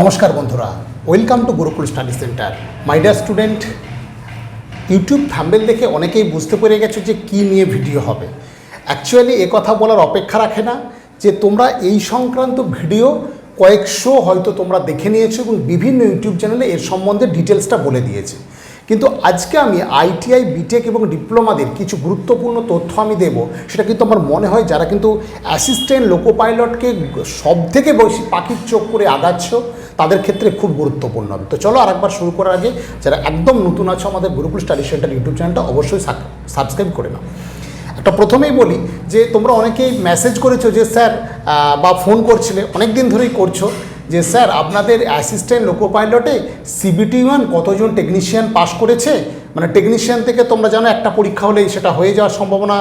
নমস্কার বন্ধুরা welcome to Gurukul study centre my dear student YouTube thumbnail দেখে অনেকেই বুঝতে পেরে গেছো যে কী নিয়ে ভিডিও হবে। অ্যাকচুয়ালি এ কথা বলার অপেক্ষা রাখে না যে তোমরা এই সংক্রান্ত ভিডিও কয়েকশো হয়তো তোমরা দেখে নিয়েছো এবং বিভিন্ন ইউটিউব চ্যানেলে এর সম্বন্ধে ডিটেলসটা বলে দিয়েছে। কিন্তু আজকে আমি আইটিআই বিটেক এবং ডিপ্লোমাদের কিছু গুরুত্বপূর্ণ তথ্য আমি দেব, সেটা কিন্তু আমার মনে হয় যারা কিন্তু অ্যাসিস্ট্যান্ট লোকো পাইলটকে সব থেকে বেশি পাখির চোখ করে আগাচ্ছ তাদের ক্ষেত্রে খুব গুরুত্বপূর্ণ হবে। তো চলো আরেকবার শুরু করার আগে যারা একদম নতুন আছো আমাদের গুরুকুল স্টাডি সেন্টার ইউটিউব চ্যানেলটা অবশ্যই সাবস্ক্রাইব করে নাও। একটা প্রথমেই বলি যে তোমরা অনেকেই মেসেজ করেছ যে, স্যার বা ফোন করছিলে অনেক দিন ধরেই করছ যে, স্যার, আপনাদের অ্যাসিস্ট্যান্ট লোকো পাইলটে সিবিটি ওয়ান কতজন টেকনিশিয়ান পাস করেছে? মানে টেকনিশিয়ান থেকে তোমরা জানো একটা পরীক্ষা হলেই সেটা হয়ে যাওয়ার সম্ভাবনা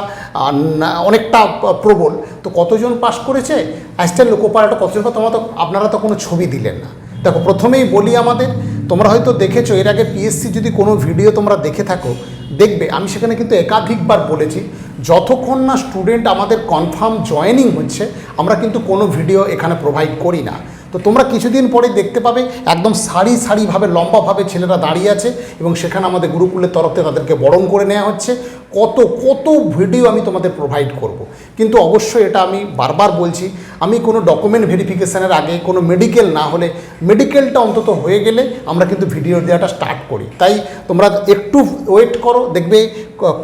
অনেকটা প্রবল। তো কতজন পাস করেছে? অ্যাসিস্ট্যান্ট লোকো পাইলট কতজন? তোমরা তো, আপনারা তো কোনো ছবি দিলেন না। দেখো, প্রথমেই বলি আমাদের, তোমরা হয়তো দেখেছ, এর আগে পিএসসি যদি কোনো ভিডিও তোমরা দেখে থাকো, দেখবে, আমি সেখানে কিন্তু একাধিকবার বলেছি, যতক্ষণ না স্টুডেন্ট আমাদের কনফার্ম জয়েনিং হচ্ছে, আমরা কিন্তু কোনো ভিডিও এখানে প্রোভাইড করি না। তো তোমরা কিছুদিন পরে দেখতে পাবে, একদম সারি সারিভাবে লম্বাভাবে ছেলেরা দাঁড়িয়ে আছে এবং সেখানে আমাদের গুরুকুলের তরফ থেকে তাদেরকে বরণ করে নেওয়া হচ্ছে। কত কত ভিডিও আমি তোমাদের প্রোভাইড করব। কিন্তু অবশ্যই এটা আমি বারবার বলছি, আমি কোনো ডকুমেন্ট ভেরিফিকেশানের আগে কোনো মেডিকেল না হলে মেডিকেলটা অন্তত হয়ে গেলে আমরা কিন্তু ভিডিও দেওয়াটা স্টার্ট করি। তাই তোমরা একটু ওয়েট করো, দেখবে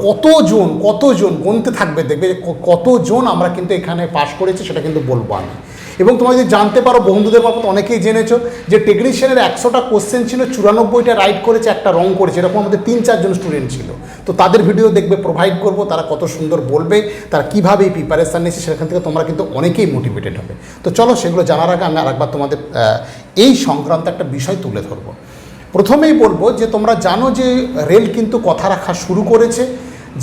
কতজন কতজন গুনতে থাকবে, দেখবে কতজন আমরা কিন্তু এখানে পাশ করেছি, সেটা কিন্তু বলব আমি। এবং তোমরা যদি জানতে পারো, বন্ধুদের মারফত অনেকেই জেনেছো যে টেকনিশিয়ানের একশোটা কোশ্চেন ছিল, চুরানব্বইটা রাইট করেছে, একটা রং করেছে, এরকম আমাদের তিন, চারজন স্টুডেন্ট ছিল। তো তাদের ভিডিও দেখবে প্রোভাইড করব, তারা কত সুন্দর বলবে, তারা কীভাবে এই প্রিপারেশান নিয়েছে সেখান থেকে তোমরা কিন্তু অনেকেই মোটিভেটেড হবে। তো চলো সেগুলো জানার আগে আমি আরেকবার তোমাদের এই সংক্রান্ত একটা বিষয় তুলে ধরবো। প্রথমেই বলব যে তোমরা জানো যে রেল কিন্তু কথা রাখা শুরু করেছে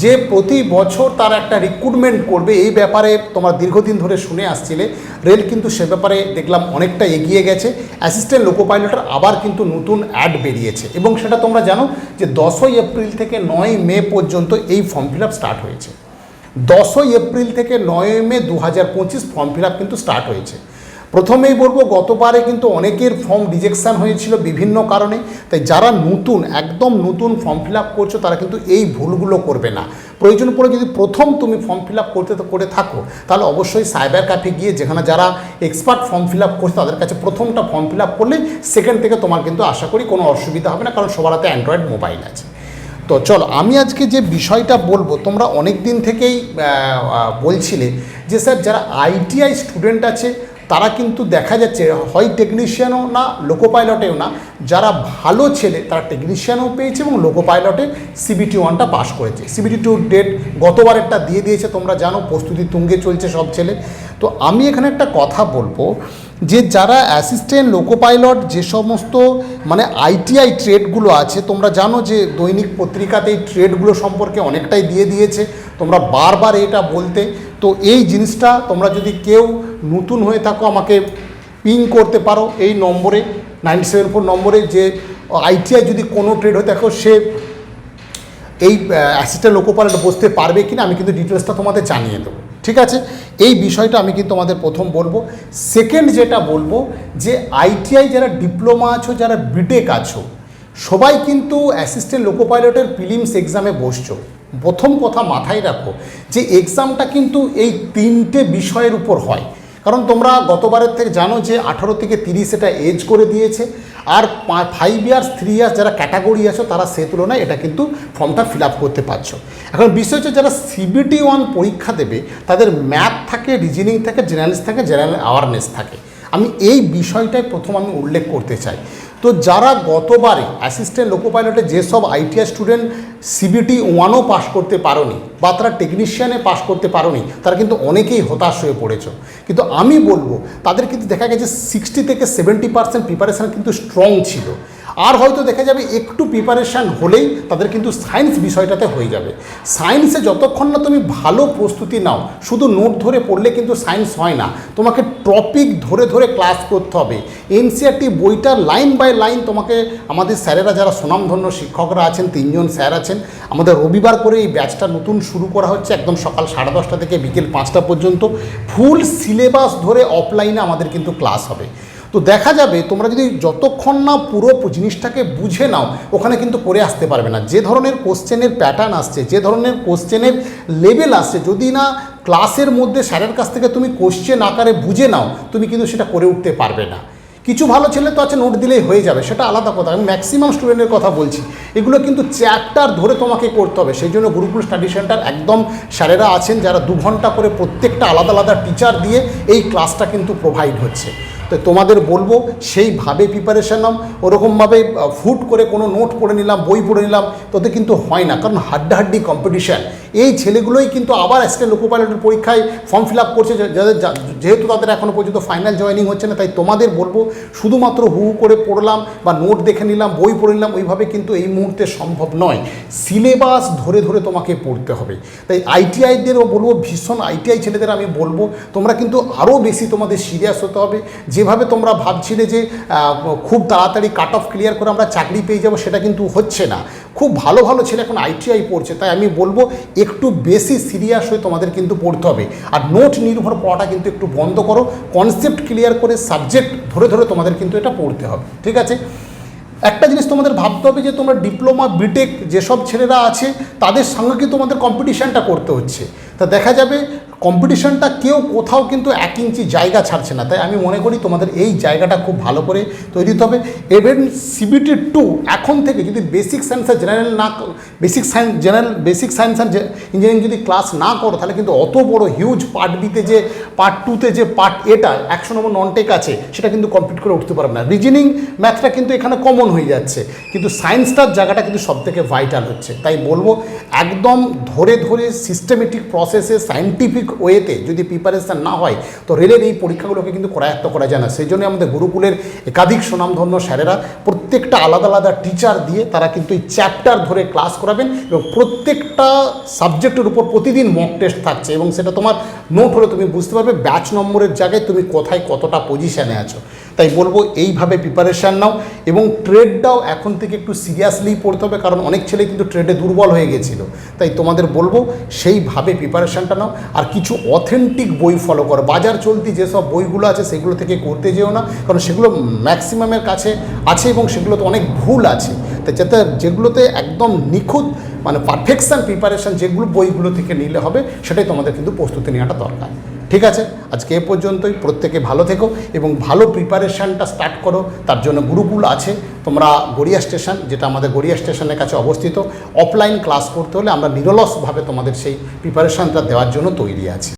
যে প্রতি বছর তার একটা রিক্রুটমেন্ট করবে, এই ব্যাপারে তোমরা দীর্ঘদিন ধরে শুনে আসছিলে। রেল কিন্তু সে ব্যাপারে দেখলাম অনেকটা এগিয়ে গেছে। অ্যাসিস্ট্যান্ট লোকো পাইলটের আবার কিন্তু নতুন অ্যাড বেরিয়েছে। এবং সেটা তোমরা জানো যে দশই এপ্রিল থেকে নয় মে পর্যন্ত এই ফর্ম ফিল স্টার্ট হয়েছে। দশই এপ্রিল থেকে নয় মে দু হাজার পঁচিশ ফর্ম ফিল কিন্তু স্টার্ট হয়েছে। প্রথমেই বলব, গতবারে কিন্তু অনেকের ফর্ম রিজেকশান হয়েছিল বিভিন্ন কারণে। তাই যারা নতুন, একদম নতুন ফর্ম ফিল আপ করছ, তারা কিন্তু এই ভুলগুলো করবে না। প্রয়োজন পড়ে যদি প্রথম তুমি ফর্ম ফিল আপ করতে করে থাকো, তাহলে অবশ্যই সাইবার ক্যাফে গিয়ে যেখানে যারা এক্সপার্ট ফর্ম ফিল আপ করছে, তাদের কাছে প্রথমটা ফর্ম ফিল আপ করলে সেকেন্ড থেকে তোমার কিন্তু আশা করি কোনো অসুবিধা হবে না, কারণ সবার হাতে অ্যান্ড্রয়েড মোবাইল আছে। তো চলো, আমি আজকে যে বিষয়টা বলব, তোমরা অনেক দিন থেকেই বলছিলে যে, স্যার, যারা আইটিআই স্টুডেন্ট আছে তারা কিন্তু দেখা যাচ্ছে হয় টেকনিশিয়ানও না লোকো পাইলটেও না, যারা ভালো ছেলে, তারা টেকনিশিয়ানও পেয়েছে এবং লোকো পাইলটে সিবিটি ওয়ানটা পাস করেছে। সিবিটি টু ডেট গতবারেরটা দিয়ে দিয়েছে, তোমরা জানো, প্রস্তুতি তুঙ্গে চলছে সব ছেলে। তো আমি এখানে একটা কথা বলব যে যারা অ্যাসিস্ট্যান্ট লোকো পাইলট যে সমস্ত মানে আইটিআই ট্রেডগুলো আছে, তোমরা জানো যে দৈনিক পত্রিকাতে এই ট্রেডগুলো সম্পর্কে অনেকটাই দিয়ে দিয়েছে, তোমরা বারবার এটা বলতে। তো এই জিনিসটা তোমরা যদি কেউ নতুন হয়ে থাকো, আমাকে পিং করতে পারো এই নম্বরে নাইন সেভেন ফোর নম্বরে যে আইটিআই যদি কোনো ট্রেড হয়ে থাকো, সে এই অ্যাসিস্ট্যান্ট লোকো পাইলট বসতে পারবে কিনা, আমি কিন্তু ডিটেলসটা তোমাদের জানিয়ে দেবো। ঠিক আছে? এই বিষয়টা আমি কিন্তু আমাদের প্রথম বলব। সেকেন্ড যেটা বলব, যে আইটিআই যারা ডিপ্লোমা আছো, যারা বিটেক আছো, সবাই কিন্তু অ্যাসিস্ট্যান্ট লোকো পাইলটের প্রিলিমস এক্সামে বসছো। প্রথম কথা মাথায় রাখো যে এক্সামটা কিন্তু এই তিনটে বিষয়ের উপর হয়। কারণ তোমরা গতবারের থেকে জানো যে আঠারো থেকে তিরিশ এটা এজ করে দিয়েছে। আর ফাইভ ইয়ার্স থ্রি ইয়ার্স যারা ক্যাটাগরি আছো, তারা সে তুলনায় এটা কিন্তু ফর্মটা ফিল আপ করতে পারছ। এখন বিষয় হচ্ছে যারা সিবিটি ওয়ান পরীক্ষা দেবে, তাদের ম্যাথ থাকে রিজনিং থাকে জেনারেলস থাকে জেনারেল অ্যাওয়ারনেস থাকে। আমি এই বিষয়টাই প্রথম আমি উল্লেখ করতে চাই। তো যারা গতবারে অ্যাসিস্ট্যান্ট লোকো পাইলটে যেসব আইটিআই স্টুডেন্ট সিবিটি ওয়ানও পাশ করতে পারোনি বা তারা টেকনিশিয়ানে পাশ করতে পারোনি, তারা কিন্তু অনেকেই হতাশ হয়ে পড়েছ। কিন্তু আমি বলব, তাদের কিন্তু দেখা গেছে সিক্সটি থেকে সেভেন্টি পার্সেন্ট প্রিপারেশান কিন্তু স্ট্রং ছিল। আর হয়তো দেখা যাবে একটু প্রিপারেশান হলেই তাদের কিন্তু সায়েন্স বিষয়টাতে হয়ে যাবে। সায়েন্সে যতক্ষণ না তুমি ভালো প্রস্তুতি নাও, শুধু নোট ধরে পড়লে কিন্তু সায়েন্স হয় না। তোমাকে টপিক ধরে ধরে ক্লাস করতে হবে। এনসিআরটি বইটা লাইন বাই লাইন তোমাকে আমাদের স্যারেরা যারা সুনামধন্য শিক্ষকরা আছেন, তিনজন স্যার আছেন, আমাদের রবিবার করে এই ব্যাচটা নতুন শুরু করা হচ্ছে একদম সকাল সাড়ে দশটা থেকে বিকেল পাঁচটা পর্যন্ত। ফুল সিলেবাস ধরে অফলাইনে আমাদের কিন্তু ক্লাস হবে। তো দেখা যাবে তোমরা যদি যতক্ষণ না পুরো জিনিসটাকে বুঝে নাও, ওখানে কিন্তু করে আসতে পারবে না। যে ধরনের কোশ্চেনের প্যাটার্ন আসছে, যে ধরনের কোশ্চেনের লেভেল আসছে, যদি না ক্লাসের মধ্যে স্যারের কাছ থেকে তুমি কোশ্চেন আকারে বুঝে নাও, তুমি কিন্তু সেটা করে উঠতে পারবে না। কিছু ভালো ছেলে তো আছে নোট দিলেই হয়ে যাবে, সেটা আলাদা কথা। আমি ম্যাক্সিমাম স্টুডেন্টের কথা বলছি। এগুলো কিন্তু চ্যাপ্টার ধরে তোমাকে করতে হবে। সেই জন্য গুরুকুল স্টাডি সেন্টার একদম স্যারেরা আছেন যারা দু ঘণ্টা করে প্রত্যেকটা আলাদা আলাদা টিচার দিয়ে এই ক্লাসটা কিন্তু প্রোভাইড হচ্ছে। তো তোমাদের বলব সেইভাবে প্রিপারেশান নাও। ওরকমভাবে ফুট করে কোনো নোট পড়ে নিলাম, বই পড়ে নিলাম, তাতে কিন্তু হয় না। কারণ হাড্ডাহাড্ডি কম্পিটিশান এই ছেলেগুলোই কিন্তু আবার অ্যাসিস্ট্যান্ট লোকো পাইলটের পরীক্ষায় ফর্ম ফিল আপ করছে। যাদের যেহেতু তাদের এখনও পর্যন্ত ফাইনাল জয়েনিং হচ্ছে না, তাই তোমাদের বলব শুধুমাত্র হু করে পড়লাম বা নোট দেখে নিলাম, বই পড়ে নিলাম, ওইভাবে কিন্তু এই মুহূর্তে সম্ভব নয়। সিলেবাস ধরে ধরে তোমাকে পড়তে হবে। তাই আইটিআইদেরও বলব, ভীষণ আইটিআই ছেলেদের আমি বলব, তোমরা কিন্তু আরও বেশি তোমাদের সিরিয়াস হতে হবে। যেভাবে তোমরা ভাবছিলে যে খুব তাড়াতাড়ি কাট অফ ক্লিয়ার করে আমরা চাকরি পেয়ে যাব, সেটা কিন্তু হচ্ছে না। খুব ভালো ভালো ছেলে এখন আইটিআই পড়ছে, তাই আমি বলব একটু বেশি সিরিয়াস হয়ে তোমাদের কিন্তু পড়তে হবে। আর নোট নির্ভর পড়াটা কিন্তু একটু বন্ধ করো কনসেপ্ট ক্লিয়ার করে সাবজেক্ট ধরে ধরে তোমাদের কিন্তু এটা পড়তে হবে, ঠিক আছে? একটা জিনিস তোমাদের ভাবতে হবে যে, তোমরা ডিপ্লোমা বিটেক যেসব ছেলেরা আছে, তাদের সঙ্গে কিন্তু তোমাদের কম্পিটিশানটা করতে হচ্ছে? তা দেখা যাবে কম্পিটিশানটা কেউ কোথাও কিন্তু এক ইঞ্চি জায়গা ছাড়ছে না। তাই আমি মনে করি তোমাদের এই জায়গাটা খুব ভালো করে তৈরি হতে হবে। এভেন সিবিটি টু এখন থেকে যদি বেসিক সায়েন্স আর জেনারেল না basic science general basic science আর ইঞ্জিনিয়ারিং যদি ক্লাস না করো, তাহলে কিন্তু অত বড় হিউজ পার্ট বিতে যে পার্ট টুতে যে পার্ট এটা একশো নম্বর নন টেক আছে, সেটা কিন্তু কমপ্লিট করে উঠতে পারবে না। রিজনিং ম্যাথটা কিন্তু এখানে কমন হয়ে যাচ্ছে। কিন্তু সায়েন্সটার জায়গাটা কিন্তু সব থেকে ভাইটাল হচ্ছে। তাই বলব, একদম ধরে ধরে সিস্টেমেটিক প্রসেসে সায়েন্টিফিক ওয়েতে যদি প্রিপারেশান না হয়, তো রেলের এই পরীক্ষাগুলোকে কিন্তু করায়ত্ত করা যায় না। সেই জন্য আমাদের গুরুকুলের একাধিক সুনামধন্য স্যারেরা প্রত্যেকটা আলাদা আলাদা টিচার দিয়ে তারা কিন্তু এই চ্যাপ্টার ধরে ক্লাস করাবেন এবং প্রত্যেকটা সাবজেক্টের উপর প্রতিদিন মক টেস্ট থাকছে এবং সেটা তোমার নোট হলে তুমি বুঝতে পারবে ব্যাচ নম্বরের জায়গায় তুমি কোথায় কতটা পজিশানে আছো। তাই বলব এইভাবে প্রিপারেশান নাও এবং ট্রেডটাও এখন থেকে একটু সিরিয়াসলি পড়তে হবে, কারণ অনেক ছেলে কিন্তু ট্রেডে দুর্বল হয়ে গেছিল। তাই তোমাদের বলব সেইভাবে প্রিপারেশানটা নাও। আর কিছু অথেন্টিক বই ফলো করো। বাজার চলতি যেসব বইগুলো আছে, সেগুলো থেকে করতে যেও না, কারণ সেগুলো ম্যাক্সিমামের কাছে আছে এবং সেগুলোতে অনেক ভুল আছে। তাই যাতে যেগুলোতে একদম নিখুঁত মানে পারফেকশান প্রিপারেশান যেগুলো বইগুলো থেকে নিলে হবে, সেটাই তোমাদের কিন্তু প্রস্তুতি নেওয়াটা দরকার। ঠিক আছে? আজকে এ পর্যন্তই। প্রত্যেকে ভালো থেকো এবং ভালো প্রিপারেশানটা স্টার্ট করো। তার জন্য গুরুকুল আছে। তোমরা গড়িয়া স্টেশন যেটা আমাদের গড়িয়া স্টেশনের কাছে অবস্থিত অফলাইন ক্লাস করতে হলে আমরা নিরলসভাবে তোমাদের সেই প্রিপারেশানটা দেওয়ার জন্য তৈরি আছি।